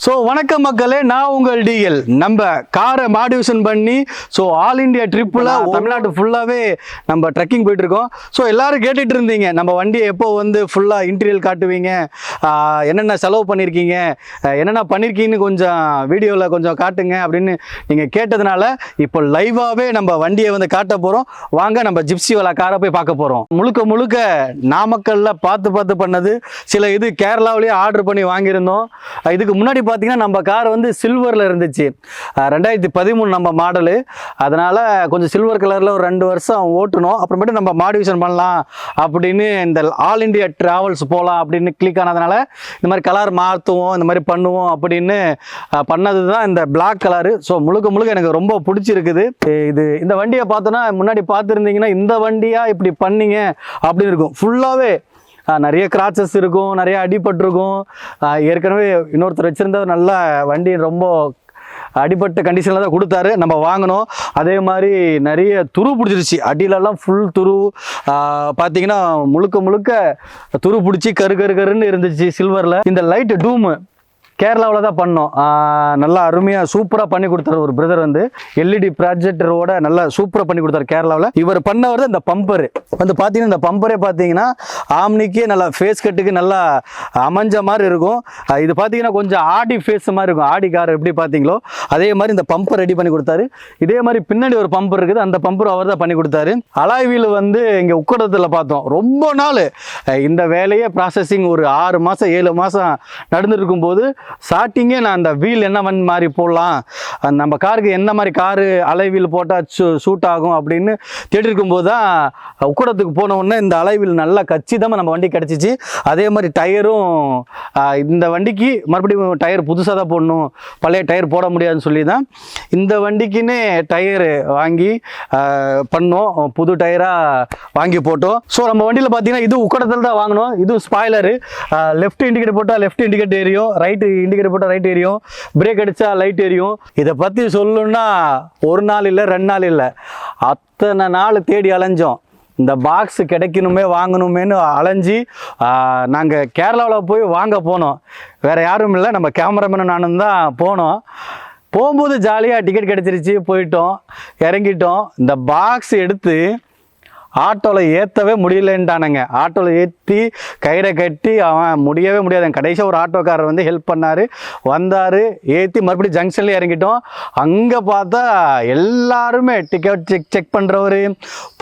So வணக்கம் மக்களே நான் உங்கள் டிஎல் நம்ம காரை மாடிஃபிகேஷன் பண்ணி ஸோ ஆல் இந்தியா ட்ரிப்பில் தமிழ்நாடு ஃபுல்லாகவே நம்ம ட்ரெக்கிங் போயிட்டு இருக்கோம் ஸோ எல்லாரும் கேட்டுட்டு இருந்தீங்க நம்ம வண்டியை எப்போ வந்து ஃபுல்லாக இன்டீரியல் காட்டுவீங்க என்னென்ன செலவு பண்ணியிருக்கீங்க என்னென்ன பண்ணியிருக்கீங்கன்னு கொஞ்சம் வீடியோவில் கொஞ்சம் காட்டுங்க அப்படின்னு நீங்கள் கேட்டதுனால இப்போ லைவாகவே நம்ம வண்டியை வந்து காட்ட போகிறோம் வாங்க நம்ம ஜிப்சி வலா காரை போய் பார்க்க போகிறோம் முழுக்க முழுக்க நாமக்கல்ல பார்த்து பார்த்து பண்ணது சில இது கேரளாவிலேயே ஆர்டர் பண்ணி வாங்கியிருந்தோம். இதுக்கு முன்னாடி பார்த்தீங்கன்னா நம்ம கார் வந்து சில்வரில் இருந்துச்சு. ரெண்டாயிரத்தி பதிமூணு நம்ம மாடலு அதனால் கொஞ்சம் சில்வர் கலரில் ஒரு ரெண்டு வருஷம் ஓட்டணும். அப்புறமேட்டு நம்ம மாடிஃபிகேஷன் பண்ணலாம் அப்படின்னு இந்த ஆல் இண்டியா ட்ராவல்ஸ் போகலாம் அப்படின்னு கிளிக் ஆனதுனால இந்த மாதிரி கலர் மாற்றுவோம் இந்த மாதிரி பண்ணுவோம் அப்படின்னு பண்ணது தான் இந்த பிளாக் கலரு ஸோ முழுக்க முழுக்க எனக்கு ரொம்ப பிடிச்சிருக்குது. இது இந்த வண்டியை பார்த்தோன்னா முன்னாடி பார்த்துருந்தீங்கன்னா இந்த வண்டியாக இப்படி பண்ணீங்க அப்படின்னு இருக்கும். ஃபுல்லாகவே நிறைய கிராச்சஸ் இருக்கும் நிறைய அடிபட்டிருக்கும். ஏற்கனவே இன்னொருத்தர் வச்சுருந்தவர் நல்ல வண்டி ரொம்ப அடிபட்ட கண்டிஷனில் தான் கொடுத்தாரு. நம்ம வாங்கினோம். அதே மாதிரி நிறைய துரு பிடிச்சிருச்சு. அடியிலலாம் ஃபுல் துரு. பார்த்தீங்கன்னா முழுக்க முழுக்க துரு பிடிச்சி கரு கரு கருன்னு இருந்துச்சு சில்வரில் இந்த லைட்டு டூமு கேரளாவில் தான் பண்ணோம். நல்லா அருமையாக சூப்பராக பண்ணி கொடுத்தாரு ஒரு பிரதர் வந்து. எல்இடி ப்ராஜெக்டரோட நல்லா சூப்பராக பண்ணி கொடுத்தாரு கேரளாவில். இவர் பண்ணவர் தான் இந்த பம்பரு வந்து பார்த்தீங்கன்னா இந்த பம்பரே பார்த்தீங்கன்னா ஆம்னிக்கே நல்லா ஃபேஸ் கட்டுக்கு நல்லா அமைஞ்ச மாதிரி இருக்கும். இது பார்த்தீங்கன்னா கொஞ்சம் ஆடி ஃபேஸ் மாதிரி இருக்கும். ஆடி கார் எப்படி பார்த்தீங்களோ அதே மாதிரி இந்த பம்பர் ரெடி பண்ணி கொடுத்தாரு. இதே மாதிரி பின்னாடி ஒரு பம்பர் இருக்குது. அந்த பம்பர் அவர் தான் பண்ணி கொடுத்தாரு. அலாய் வந்து இங்கே உக்கடத்தில் பார்த்தோம். ரொம்ப நாள் இந்த வேலையே ப்ராசஸிங் ஒரு ஆறு மாதம் ஏழு மாதம் நடந்துருக்கும் போது ஸ்டார்டிங்கே நான் அந்த வீல் என்ன பண்ண மாதிரி போடலாம் அந்த நம்ம காருக்கு என்ன மாதிரி காரு அலைவீல் போட்டால் போட்டால் சூட் ஆகும் அப்படின்னு தேடிருக்கும்போது தான் உக்கடத்துக்கு போன உடனே இந்த அலைவீல் நல்லா கச்சிதமாக நம்ம வண்டி கிடச்சிச்சு. அதே மாதிரி டயரும் இந்த வண்டிக்கு மறுபடியும் டயர் புதுசாக தான் போடணும் பழைய டயர் போட முடியாதுன்னு சொல்லி தான் இந்த வண்டிக்குன்னு டயரு வாங்கி பண்ணோம். புது டயராக வாங்கி போட்டோம். ஸோ நம்ம வண்டியில் பார்த்தீங்கன்னா இது உக்கடத்தில் தான் வாங்கினோம் இது ஸ்பாய்லரு லெஃப்ட் இண்டிகேட்டர் போட்டால் லெஃப்ட் இண்டிகேட் எரியும் ரைட்டு இண்டிகேட்டர் போட்டால் ரைட் எரியும். பிரேக் அடித்தா லைட் எரியும். இதை பற்றி சொல்லணுன்னா ஒரு நாள் இல்லை ரெண்டு நாள் இல்லை. அத்தனை நாள் தேடி அலைஞ்சோம். இந்த பாக்ஸ் கிடைக்கணுமே வாங்கணுமேனு அலைஞ்சி நாங்கள் கேரளாவில் போய் வாங்க போனோம். வேறு யாரும் இல்லை நம்ம கேமராமேனும் நானும் தான் போனோம். போகும்போது ஜாலியாக டிக்கெட் கிடச்சிருச்சு போயிட்டோம் இறங்கிட்டோம். இந்த பாக்ஸ் எடுத்து ஆட்டோவில் ஏற்றவே முடியலன்ட்டானுங்க. ஆட்டோவில் ஏற்றி கயிறை கட்டி அவன் முடியவே முடியாது. கடைசியாக ஒரு ஆட்டோக்காரர் வந்து ஹெல்ப் பண்ணார். வந்தார். ஏற்றி மறுபடியும் ஜங்ஷன்லேயே இறங்கிட்டோம். அங்கே பார்த்தா எல்லாருமே டிக்கெட் செக் செக் பண்ணுறவர்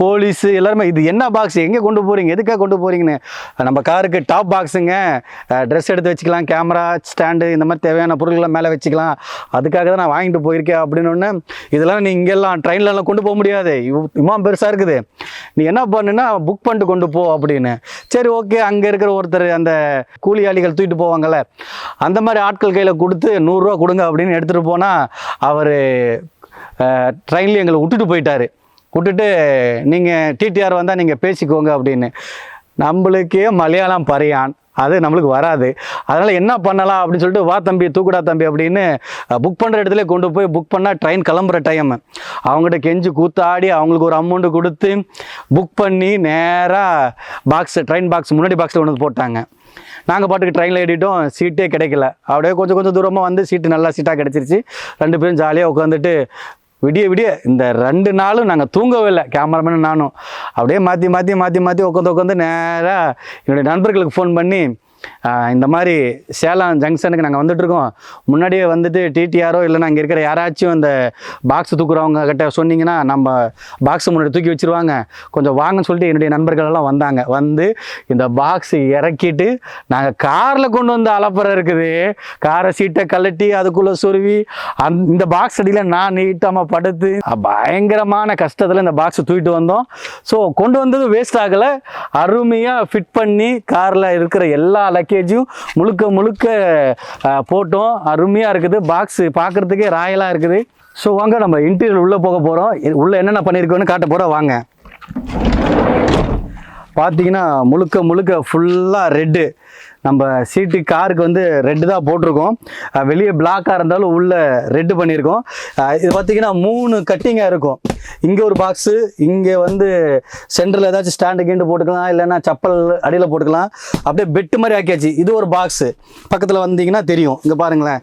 போலீஸு எல்லாருமே இது என்ன பாக்ஸ் எங்கே கொண்டு போகிறீங்க எதுக்காக கொண்டு போகிறீங்கன்னு நம்ம காருக்கு டாப் பாக்ஸுங்க ட்ரெஸ் எடுத்து வச்சுக்கலாம். கேமரா ஸ்டாண்டு இந்த மாதிரி தேவையான பொருட்கள்லாம் மேலே வச்சுக்கலாம். அதுக்காக தான் நான் வாங்கிட்டு போயிருக்கேன் அப்படின்னு ஒன்று இதெல்லாம் நீ இங்கெல்லாம் ட்ரெயின்லலாம் கொண்டு போக முடியாது. இவ்- இம்மா பெருசாக இருக்குது. நீ என்ன பண்ணுன்னா புக் பண்ணிட்டு கொண்டு போ அப்படின்னு. சரி ஓகே அங்கே இருக்கிற ஒருத்தர் அந்த கூலியாளிகள் தூக்கிட்டு போவாங்கள்ல அந்த மாதிரி ஆட்கள் கையில் கொடுத்து நூறுரூவா கொடுங்க அப்படின்னு எடுத்துகிட்டு போனால் அவர் ட்ரெயின்லேயே எங்களை விட்டுட்டு போயிட்டார். விட்டுட்டு நீங்கள் டிடிஆர் வந்தால் நீங்கள் பேசிக்கோங்க அப்படின்னு. நம்மளுக்கே மலையாளம் பறையான். அது நம்மளுக்கு வராது. அதனால் என்ன பண்ணலாம் அப்படின்னு சொல்லிட்டு வா தம்பி தூக்குடா தம்பி அப்படின்னு புக் பண்ணுற இடத்துல கொண்டு போய் புக் பண்ணால் ட்ரெயின் கிளம்புற டைம் அவங்ககிட்ட கெஞ்சி கூத்தாடி அவங்களுக்கு ஒரு அமௌண்ட்டு கொடுத்து புக் பண்ணி நேராக பாக்ஸ் ட்ரெயின் பாக்ஸ் முன்னாடி பாக்ஸில் கொண்டு வந்து போட்டாங்க. நாங்கள் பாட்டுக்கு ட்ரெயினில் ஏறிட்டோம் சீட்டே கிடைக்கல. அப்படியே கொஞ்சம் கொஞ்சம் தூரமாக வந்து சீட்டு நல்லா சீட்டாக கிடச்சிருச்சு. ரெண்டு பேரும் ஜாலியாக உட்காந்துட்டு விடிய விடிய இந்த ரெண்டு நாளும் நாங்கள் தூங்கவே இல்லை. கேமராமேன் நானும். அப்படியே மாற்றி மாற்றி மாற்றி மாற்றி உட்காந்து உட்காந்து நேராக என்னுடைய நண்பர்களுக்கு ஃபோன் பண்ணி இந்த மாதிரி சேலம் ஜங்ஷனுக்கு நாங்கள் வந்துட்டுருக்கோம். முன்னாடியே வந்துட்டு டிடிஆரோ இல்லை அங்கே இருக்கிற யாராச்சும் இந்த பாக்ஸ் தூக்குறவங்க கிட்ட சொன்னீங்கன்னா நம்ம பாக்ஸ் முன்னாடி தூக்கி வச்சிருவாங்க. கொஞ்சம் வாங்கன்னு சொல்லிட்டு என்னுடைய நண்பர்கள் எல்லாம் வந்தாங்க. வந்து இந்த பாக்ஸ் இறக்கிட்டு நாங்கள் காரில் கொண்டு வந்து அலப்பறை இருக்குது. காரை சீட்டை கழட்டி அதுக்குள்ளே சொருவி அந் இந்த பாக்ஸ் அடியில் நான் நீட்டாமல் படுத்து பயங்கரமான கஷ்டத்தில் இந்த பாக்ஸ் தூக்கிட்டு வந்தோம். ஸோ கொண்டு வந்தது வேஸ்ட் ஆகலை. அருமையாக ஃபிட் பண்ணி காரில் இருக்கிற எல்லா லக்கேஜும் முழுக்க முழுக்க போட்டோம். அருமையாக இருக்குது. பாக்ஸு பார்க்குறதுக்கே ராயலாக இருக்குது. ஸோ வாங்க நம்ம இன்டீரியர் உள்ளே போக போகிறோம் உள்ளே என்னென்ன பண்ணியிருக்கோன்னு காட்ட போகிறோம் வாங்க. பார்த்தீங்கன்னா முழுக்க முழுக்க ஃபுல்லாக ரெட்டு நம்ம சீட்டு காருக்கு வந்து ரெட்டு தான் போட்டிருக்கோம். வெளியே பிளாக்காக இருந்தாலும் உள்ளே ரெட்டு பண்ணியிருக்கோம். இது பார்த்தீங்கன்னா மூணு கட்டிங்காக இருக்கும். இங்கே ஒரு பாக்ஸு இங்கே வந்து சென்டரில் ஏதாச்சும் ஸ்டாண்டு கீண்டு போட்டுக்கலாம் இல்லைன்னா சப்பல் அடியில் போட்டுக்கலாம். அப்படியே பெட்டு மாதிரி ஆக்கியாச்சு. இது ஒரு பாக்ஸு பக்கத்தில் வந்தீங்கன்னா தெரியும். இங்கே பாருங்களேன்.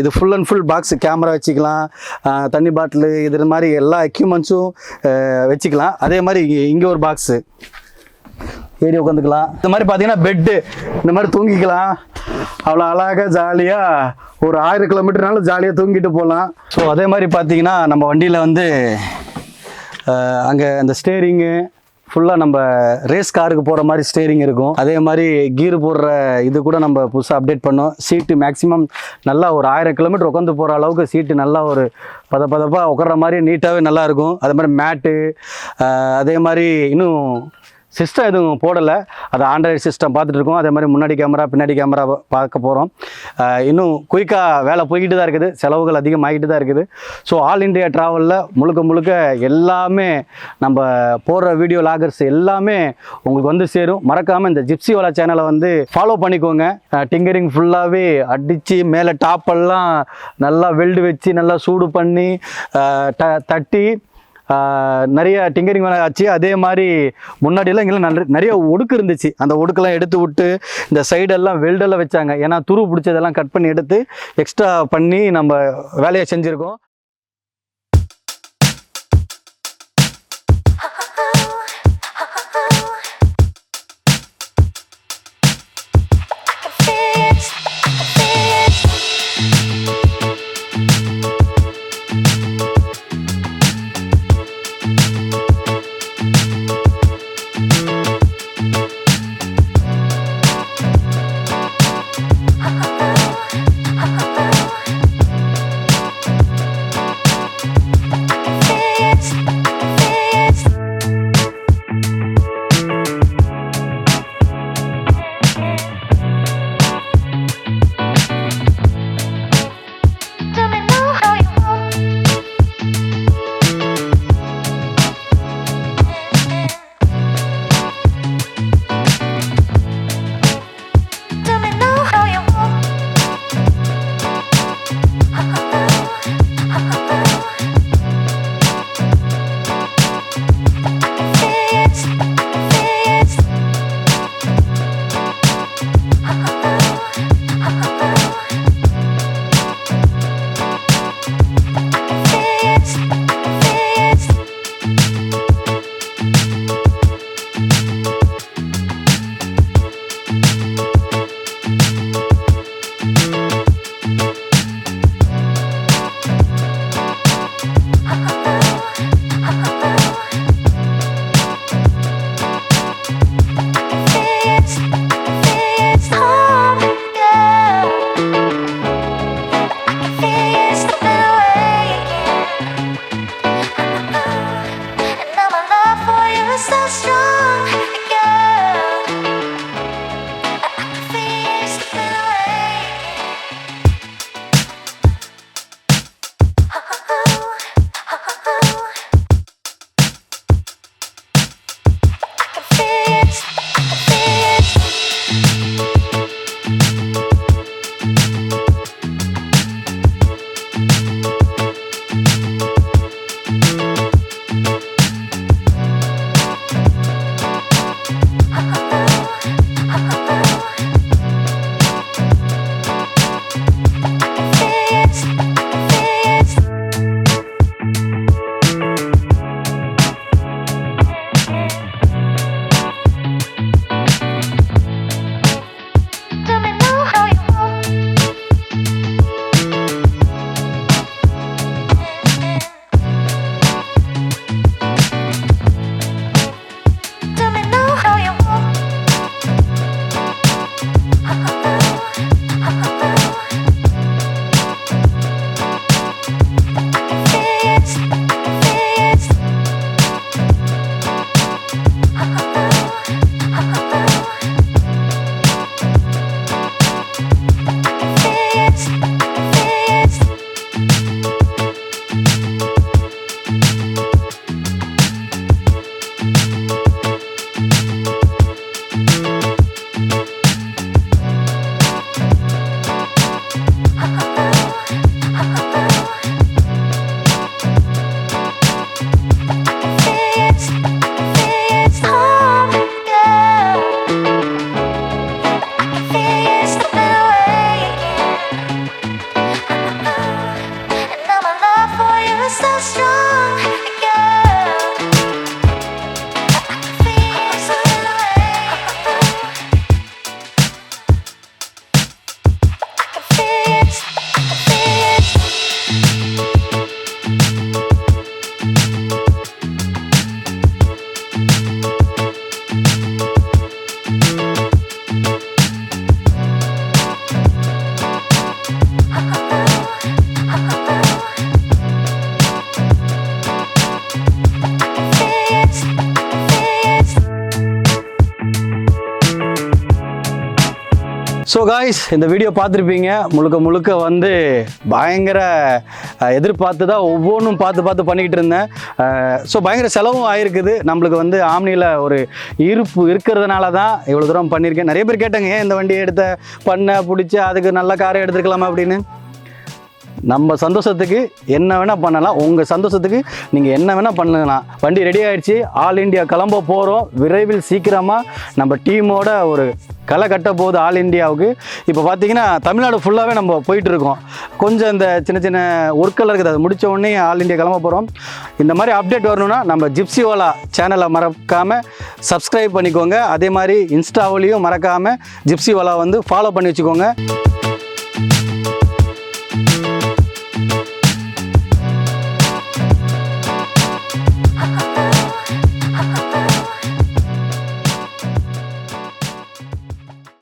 இது full and full box camera வச்சுக்கலாம். தண்ணி பாட்டிலு இது மாதிரி எல்லா எக்யூப்மெண்ட்ஸும் வச்சுக்கலாம். அதே மாதிரி இங்கே ஒரு பாக்ஸு ஏறி உட்காந்துக்கலாம். இந்த மாதிரி பார்த்தீங்கன்னா பெட்டு இந்த மாதிரி தூங்கிக்கலாம். அவ்வளோ அழகாக ஜாலியாக ஒரு ஆயிரம் கிலோமீட்டர்னாலும் ஜாலியாக தூங்கிட்டு போகலாம் ஸோ அதே மாதிரி பார்த்தீங்கன்னா நம்ம வண்டியில் வந்து அங்கே அந்த ஸ்டேரிங்கு ஃபுல்லாக நம்ம ரேஸ் காருக்கு போகிற மாதிரி ஸ்டேரிங் இருக்கும். அதே மாதிரி கீர் போடுற இது கூட நம்ம புதுசாக அப்டேட் பண்ணோம். சீட்டு மேக்ஸிமம் நல்லா ஒரு ஆயிரம் கிலோமீட்டர் உட்காந்து போகிற அளவுக்கு சீட்டு நல்லா ஒரு பத பதப்பாக உட்கார்ற மாதிரி நீட்டாகவே நல்லாயிருக்கும் அதே மாதிரி மேட்டு அதே மாதிரி இன்னும் சிஸ்டம் எதுவும் போடலை. அது ஆண்ட்ராய்டு சிஸ்டம் பார்த்துட்டு இருக்கோம் அதே மாதிரி முன்னாடி கேமரா பின்னாடி கேமரா பார்க்க போகிறோம் இன்னும் குயிக்காக வேலை போய்கிட்டு தான் இருக்குது. செலவுகள் அதிகமாகிட்டு தான் இருக்குது. ஸோ ஆல் இண்டியா ட்ராவலில் முழுக்க முழுக்க எல்லாமே நம்ம போடுற வீடியோ லாகர்ஸ் எல்லாமே உங்களுக்கு வந்து சேரும். மறக்காமல் இந்த ஜிப்சி வலா சேனலை வந்து ஃபாலோ பண்ணிக்கோங்க. டிங்கரிங் ஃபுல்லாகவே அடித்து மேலே டாப்பெல்லாம் நல்லா வெல்டு வச்சு நல்லா சூடு பண்ணி த தட்டி நிறைய டிங்கரிங் வேலை ஆச்சு. அதே மாதிரி முன்னாடியெல்லாம் இங்கெல்லாம் நல்ல நிறைய ஒடுக்கு இருந்துச்சு. அந்த ஒடுக்கெல்லாம் எடுத்து விட்டு இந்த சைடெல்லாம் வெல்டெல்லாம் வச்சாங்க. ஏன்னா துரு பிடிச்சதெல்லாம் கட் பண்ணி எடுத்து எக்ஸ்ட்ரா பண்ணி நம்ம வேலையை செஞ்சுருக்கோம். ஸோ காய்ஸ் இந்த வீடியோ பார்த்துருப்பீங்க. முழுக்க முழுக்க வந்து பயங்கர எதிர்பார்த்து தான் ஒவ்வொன்றும் பார்த்து பார்த்து பண்ணிக்கிட்டு இருந்தேன். ஸோ பயங்கர செலவும் ஆயிருக்குது. நம்மளுக்கு வந்து ஆம்னியில் ஒரு இருப்பு இருக்கிறதுனால தான் இவ்வளோ தூரம் பண்ணியிருக்கேன். நிறைய பேர் கேட்டாங்க ஏன் இந்த வண்டியை எடுத்த பண்ண பிடிச்சி அதுக்கு நல்ல காரை எடுத்துருக்கலாமா? அப்படின்னு. நம்ம சந்தோஷத்துக்கு என்ன வேணால் பண்ணலாம். உங்கள் சந்தோஷத்துக்கு நீங்கள் என்ன வேணால் பண்ணலாம். வண்டி ரெடி ஆகிடுச்சு ஆல் இந்தியா கிளம்ப போகிறோம் விரைவில் சீக்கிரமாக நம்ம டீமோட ஒரு களை கட்ட போகுது ஆல் இந்தியாவுக்கு இப்போ பார்த்தீங்கன்னா தமிழ்நாடு ஃபுல்லாகவே நம்ம போயிட்டுருக்கோம் கொஞ்சம் இந்த சின்ன சின்ன ஒர்க்கெல்லாம் இருக்குது. அது முடித்த உடனே ஆல் இந்தியா கிளம்ப போகிறோம் இந்த மாதிரி அப்டேட் வரணும்னா நம்ம ஜிப்சிவாலா சேனலை மறக்காமல் சப்ஸ்கிரைப் பண்ணிக்கோங்க. அதே மாதிரி இன்ஸ்டாவிலையும் மறக்காமல் ஜிப்சிவாலா வந்து ஃபாலோ பண்ணி வச்சுக்கோங்க.